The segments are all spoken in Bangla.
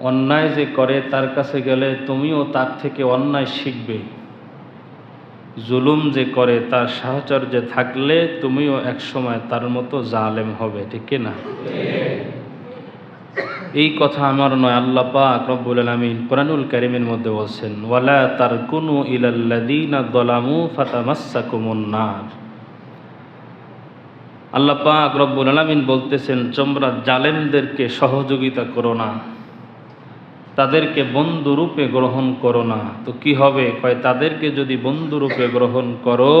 অন্যায় যে করে তার কাছে গেলে তুমিও তার থেকে অন্যায় শিখবে। জুলুম যে করে তার সাহচর্যে থাকলে তুমিও একসময় তার মতো জালেম হবে, ঠিক না? এই কথা আমার নয়, আল্লাহ পাক রব্বুল আলমিন কোরআনুল কারিমের মধ্যে বলছেন, ওয়ালা তার কুনু ইলাল্লাদিনা দলামু ফাতামাসাকুমুন নার। আল্লাহ পাক রব্বুল আলমিন বলতেছেন, তোমরা জালেমদেরকে সহযোগিতা করো না। তাদেরকে বন্ধুরূপে গ্রহণ করো না। তো কি হবে? কয়, তাদেরকে যদি বন্ধুরূপে গ্রহণ করো,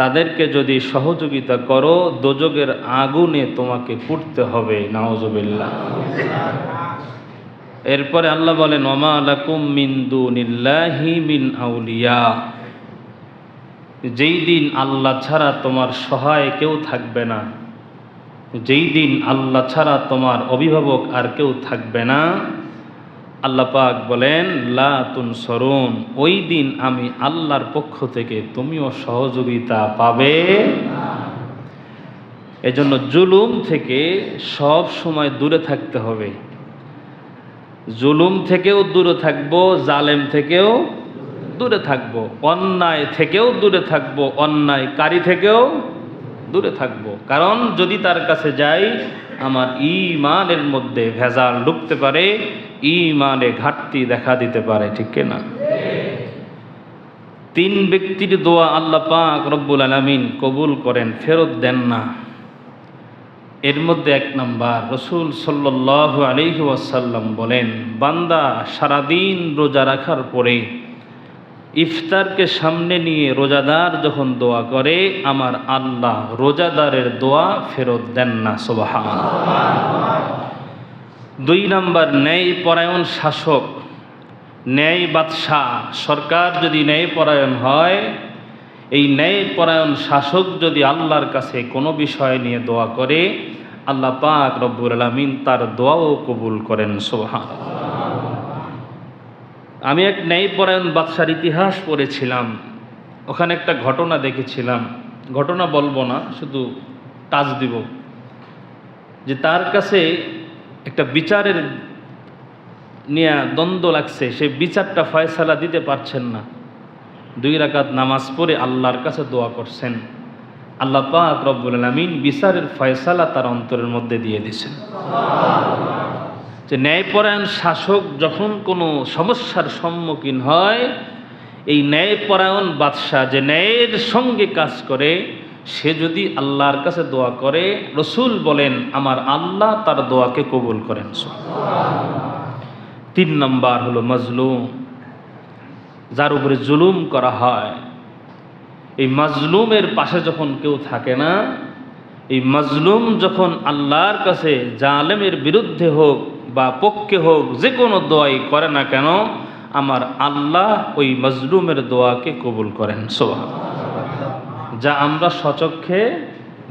তাদেরকে যদি সহযোগিতা করো দোজগের আগুনে তোমাকে পুড়তে হবে। নাওজবিল্লা এরপরে আল্লাহ বলেন নিল্লাহি মিন আউলিয়া। যেই দিন আল্লাহ ছাড়া তোমার সহায় কেউ থাকবে না, যেই দিন আল্লাহ ছাড়া তোমার অভিভাবক আর কেউ থাকবে না আল্লাহ পাক বলেন, লা তুন সরুন ওই দিন আমি আল্লাহর পক্ষ থেকে তুমিও সহযোগিতা পাবে এজন্য জুলুম থেকে সব সময় দূরে থাকতে হবে। জুলুম থেকেও দূরে থাকব, জালেম থেকেও দূরে থাকব, অন্যায় থেকেও দূরে থাকব, অন্যায়কারী থেকেও দূরে থাকব। কারণ যদি তার কাছে যাই, আমার ইমানের মধ্যে ভেজাল ঢুকতে পারে ইমানে ঘাটতি দেখা দিতে পারে, ঠিক না? তিন ব্যক্তির দোয়া আল্লাহ পাক রব্বুল আলমিন কবুল করেন, ফেরত দেন না। এর মধ্যে এক নম্বর, রসুল সাল্লাহ আলহি ওয়াসাল্লাম বলেন, বান্দা সারাদিন রোজা রাখার পরে ইফতারকে সামনে নিয়ে রোজাদার যখন দোয়া করে, আমার আল্লাহ রোজাদারের দোয়া ফেরত দেন না সোবাহান দুই নম্বর, ন্যায় পরায়ণ শাসক, ন্যায় বাদশাহ। সরকার যদি ন্যায় পরায়ণ হয়, এই ন্যায় পরায়ণ শাসক যদি আল্লাহর কাছে কোনো বিষয় নিয়ে দোয়া করে, আল্লাহ পাক রব্বুল আলমিন তার দোয়াও কবুল করেন সোহান আমি এক ন্যায়পরায়ণ বাদশার ইতিহাস পড়েছিলাম। ওখানে একটা ঘটনা দেখেছিলাম। ঘটনা বলব না, শুধু টাচ দিব। যে তার কাছে একটা বিচারের নিয়ে দ্বন্দ্ব লাগছে, সে বিচারটা ফয়সালা দিতে পারছেন না। দুই রাকাত নামাজ পড়ে আল্লাহর কাছে দোয়া করছেন। আল্লাহ পাক রব্বুল আলমিন বিচারের ফয়সালা তার অন্তরের মধ্যে দিয়ে দিয়েছেন। যে ন্যায়পরায়ণ শাসক যখন কোনো সমস্যার সম্মুখীন হয়, এই ন্যায়পরায়ণ বাদশাহ যে ন্যায়ের সঙ্গে কাজ করে, সে যদি আল্লাহর কাছে দোয়া করে, রসুল বলেন, আমার আল্লাহ তার দোয়াকে কবুল করেন। তিন নম্বর হলো মজলুম। যার উপরে জুলুম করা হয়, এই মজলুমের পাশে যখন কেউ থাকে না, এই মজলুম যখন আল্লাহর কাছে জালেমের বিরুদ্ধে হোক বা পক্ষে হোক, যে কোনো দোয়াই করে না কেন, আমার আল্লাহ ওই মজলুমের দোয়াকে কবুল করেন। সোহা যা আমরা সচক্ষে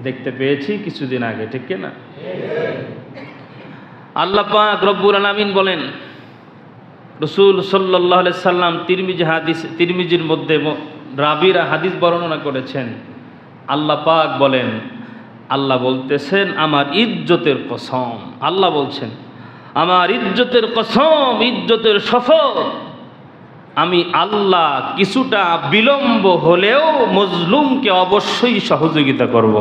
দেখতে পেয়েছি কিছুদিন আগে, ঠিক না? আল্লাহ পাক রব্বুল আলমিন বলেন, রসুল সাল্লাহ সাল্লাম তিরমিজি হাদিস, তিরমিজির মধ্যে রাবিরা হাদিস বর্ণনা করেছেন। আল্লাহ পাক বলেন, আল্লাহ বলতেছেন, আমার ইজ্জতের কসম। আল্লাহ বলছেন আমার ইজ্জতের কসম, ইজ্জতের সফল আমি আল্লাহ কিছুটা বিলম্ব হলেও মজলুমকে অবশ্যই সহযোগিতা করব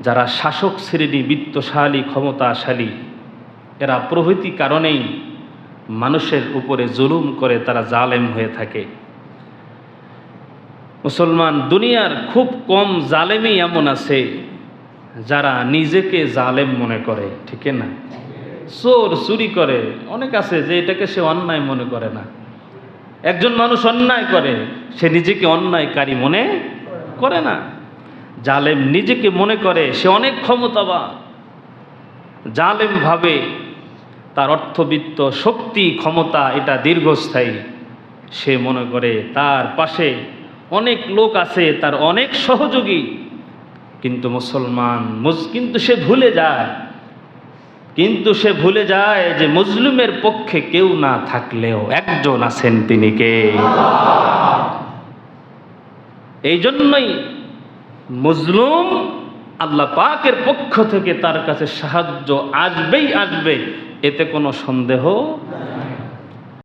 যারা শাসক শ্রেণি, বিত্তশালী, ক্ষমতাশালী, এরা প্রভৃতি কারণেই মানুষের উপরে জুলুম করে তারা জালেম হয়ে থাকে। মুসলমান দুনিয়ার খুব কম জালেমই এমন আছে যারা নিজেকে জালেম মনে করে, ঠিক না? চোর, চুরি করে। অনেক আছে যে এটাকে সে অন্যায় মনে করে না। একজন মানুষ অন্যায় করে, সে নিজেকে অন্যায়কারী মনে করে না। জালেম নিজেকে মনে করে, সে অনেক ক্ষমতাবান। জালেম ভাবে তার অর্থবিত্ত শক্তি, ক্ষমতা, এটা দীর্ঘস্থায়ী। সে মনে করে তার পাশে অনেক লোক আছে, তার অনেক সহযোগী। কিন্তু মুসলমান কিন্তু সে ভুলে যায়। কিন্তু সে ভুলে যায় যে মুসলিমের পক্ষে কেউ না থাকলেও একজন আছেন তিনি কে? এই জন্যই মজলুম আল্লাহ পাকের পক্ষ থেকে তার কাছে সাহায্য আসবেই আসবে, এতে কোনো সন্দেহ